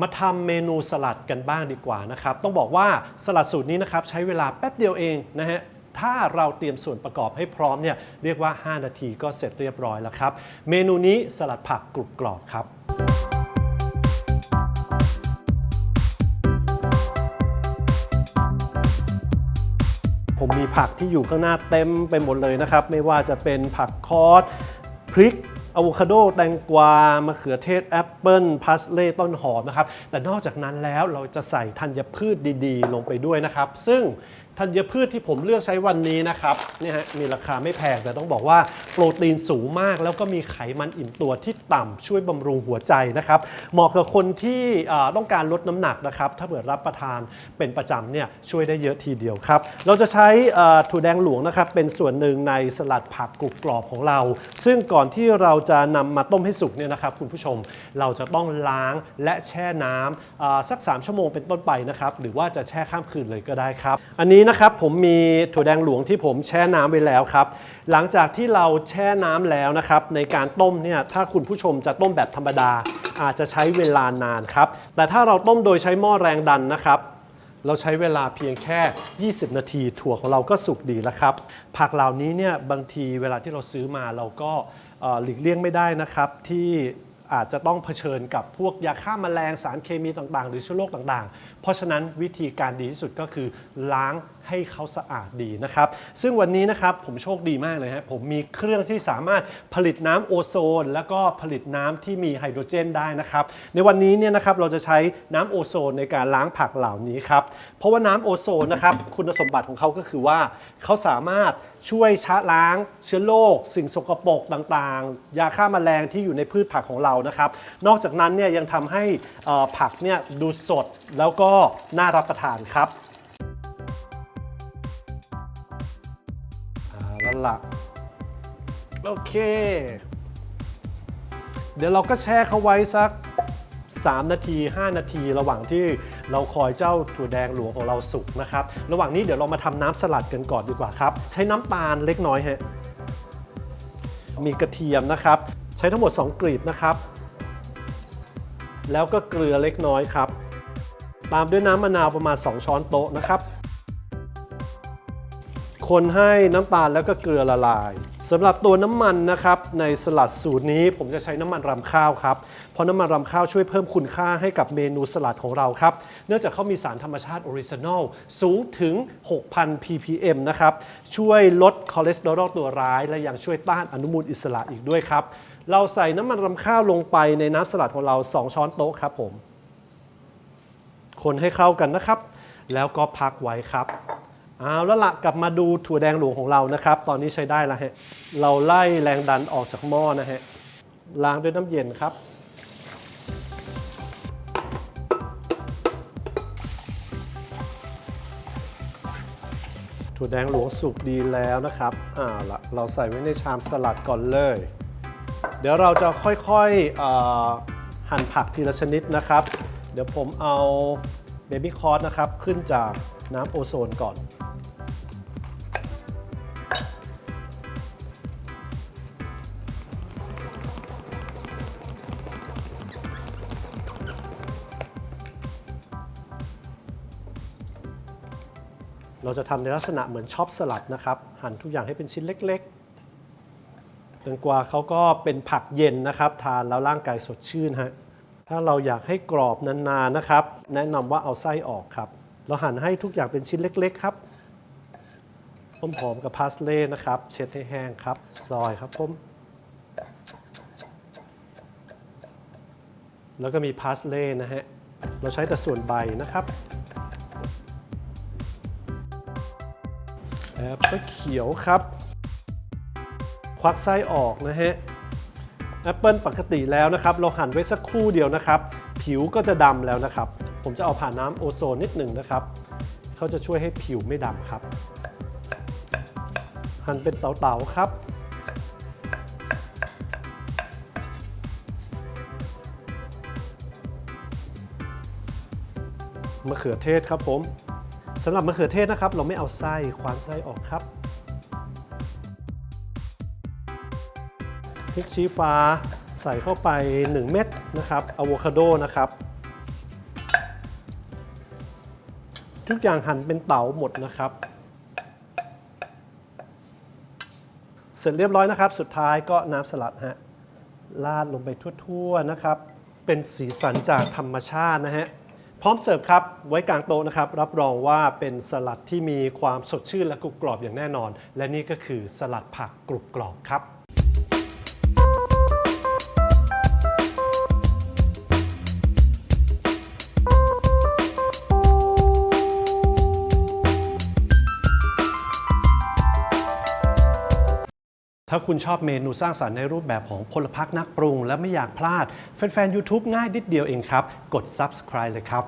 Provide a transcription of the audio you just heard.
มาทำเมนูสลัดกันบ้างดีกว่านะครับ ต้องบอกว่าสลัดสูตรนี้นะครับใช้เวลาแป๊บเดียวเองนะฮะถ้าเราเตรียมส่วนประกอบให้พร้อมเนี่ยเรียกว่า 5 นาทีก็เสร็จเรียบร้อยแล้วครับ เมนูนี้สลัดผักกรุบกรอบครับผมมีผักที่อยู่ข้างหน้าเต็มไปหมดเลยนะครับ ไม่ว่าจะเป็นผักคอสพริก อะโวคาโดแตงกวามะเขือเทศแอปเปิลพาสเล่ต้นหอมนะครับ แต่นอกจากนั้นแล้วเราจะใส่ธัญพืชดีๆ ลงไปด้วยนะครับ ซึ่งธัญพืชที่ผมเลือกใช้วันนี้นะครับเนี่ยฮะมีราคาไม่แพงแต่ต้องบอกว่าโปรตีนสูงมาก แล้วก็มีไขมันอิ่มตัวที่ต่ำช่วยบำรุงหัวใจนะครับเหมาะกับคนที่ต้องการลดน้ำหนักนะครับถ้าเกิดรับประทานเป็นประจำเนี่ยช่วยได้เยอะทีเดียวครับ เราจะใช้ถั่วแดงหลวงนะครับเป็นส่วนหนึ่งในสลัดผักกรุบกรอบของเรา ซึ่งก่อนที่เราจะนำมาต้มให้สุกเนี่ยนะครับคุณผู้ชมเราจะต้องล้างและแช่น้ำอ่าสัก 3 ชั่วโมงเป็นต้นไปนะครับหรือว่าจะแช่ข้ามคืนเลยก็ได้ครับ อันนี้นะครับผมมีถั่วแดงหลวงที่ผมแช่น้ำไว้แล้วครับหลังจากที่เราแช่น้ำแล้วนะครับในการต้มเนี่ยถ้าคุณผู้ชมจะต้มแบบธรรมดา อาจจะใช้เวลานานครับแต่ถ้าเราต้มโดยใช้หม้อแรงดันนะครับเราใช้เวลาเพียงแค่ 20 นาทีถั่วของเราก็สุกดีแล้วครับ ผักเหล่านี้เนี่ยบางทีเวลาที่เราซื้อมาเราก็ หลีกเลี่ยงไม่ได้นะครับ ที่อาจจะต้องเผชิญกับพวกยาฆ่าแมลงสารเคมีต่างๆ หรือเชื้อโรคต่างๆ เพราะฉะนั้นวิธีการดีที่สุดก็คือล้าง ให้เขาสะอาดดีนะครับ ซึ่งวันนี้นะครับผมโชคดีมากเลยฮะผมมีเครื่องที่สามารถผลิตน้ำโอโซน แล้วก็ผลิตน้ำที่มีไฮโดรเจนได้นะครับ ในวันนี้เนี่ยนะครับเราจะใช้น้ำโอโซนในการล้างผักเหล่านี้ครับ เพราะว่าน้ำโอโซนนะครับคุณสมบัติของเขาก็คือว่าเขาสามารถช่วยชะล้างเชื้อโรคสิ่งสกปรกต่างๆ ยาฆ่าแมลงที่อยู่ในพืชผักของเรานะครับ นอกจากนั้นเนี่ยยังทำให้เอ่อผักเนี่ยดูสดแล้วก็น่ารับประทานครับ อ่าแล้วละโอเค เดี๋ยวเราก็แช่เขาไว้สัก 3 นาที 5 นาทีระหว่างที่เราคอยเจ้าถั่วแดงหลวงของเราสุกนะครับ ระหว่างนี้เดี๋ยวเรามาทำน้ำสลัดกันก่อนดีกว่าครับ ใช้น้ำตาลเล็กน้อยฮะ มีกระเทียมนะครับ ใช้ทั้งหมด 2กลีบนะครับ แล้วก็เกลือเล็กน้อยครับ ตามด้วยน้ำมะนาวประมาณ 2 ช้อนโต๊ะนะครับ คนให้น้ำตาลแล้วก็เกลือละลายสำหรับตัวน้ำมันนะครับในสลัดสูตรนี้ผมจะใช้น้ำมันรำข้าวครับเพราะน้ำมันรำข้าวช่วยเพิ่มคุณค่าให้กับเมนูสลัดของเราครับเนื่องจากเขามีสารธรรมชาติออริจินอลสูงถึง 6,000 ppm นะครับช่วยลดคอเลสเตอรอลตัวร้าย และยังช่วยต้านอนุมูลอิสระอีกด้วยครับเราใส่น้ำมันรำข้าวลงไปในน้ำสลัดของเรา 2 ช้อนโต๊ะครับผม คนให้เข้ากันนะครับ แล้วก็พักไว้ครับ เอาแล้วละกลับมาดูถั่วแดงหลวงของเรานะครับ ตอนนี้ใช้ได้แล้วฮะ เราไล่แรงดันออกจากหม้อนะฮะ ล้างด้วยน้ำเย็นครับ ถั่วแดงหลวงสุกดีแล้วนะครับอ่าละเราใส่ไว้ในชามสลัดก่อนเลย เดี๋ยวเราจะค่อยๆเอ่อหั่นผักทีละชนิดนะครับ เดี๋ยวผมเอาเบบี้คอร์สนะครับ ขึ้นจากน้ำโอโซนก่อน เราจะทำในลักษณะเหมือนช็อปสลัดนะครับ หั่นทุกอย่างให้เป็นชิ้นเล็กๆแตงกวาเขาก็เป็นผักเย็นนะครับ ทานแล้วร่างกายสดชื่นฮะถ้าเราอยากให้กรอบนานๆนะครับ แนะนำว่าเอาไส้ออกครับ เราหั่นให้ทุกอย่างเป็นชิ้นเล็กๆครับต้มหอมกับพาสเล่นะครับ เช็ดให้แห้งครับ ซอยครับผมแล้วก็มีพาสเล่นะฮะ เราใช้แต่ส่วนใบนะครับ แอปเปิลเขียวครับ ควักไส้ออกนะฮะแอปเปิลปกติแล้วนะครับ เราหั่นไว้สักครู่เดียวนะครับ ผิวก็จะดำแล้วนะครับ ผมจะเอาผ่านน้ำโอโซนนิดหนึ่งนะครับ เขาจะช่วยให้ผิวไม่ดำครับ หั่นเป็นเต๋าๆครับมะเขือเทศครับผม สำหรับมะเขือเทศนะครับ เราไม่เอาไส้ควานไส้ออกครับพริกชี้ฟ้าใส่เข้าไป 1 เม็ดนะครับอะโวคาโดนะครับ ทุกอย่างหั่นเป็นเต๋าหมดนะครับ เสร็จเรียบร้อยนะครับ สุดท้ายก็น้ำสลัดฮะราดลงไปทั่วๆนะครับ เป็นสีสันจากธรรมชาตินะฮะ พร้อมเสิร์ฟครับ ไว้กลางโต๊ะนะครับ รับรองว่าเป็นสลัดที่มีความสดชื่นและกรุบกรอบอย่างแน่นอน และนี่ก็คือสลัดผักกรุบกรอบครับ ถ้าคุณชอบเมนูสร้างสรรค์ในรูปแบบของพลพรรคนักปรุง และไม่อยากพลาด แฟนๆ YouTube ง่ายนิดเดียวเองครับ กด subscribe เลยครับ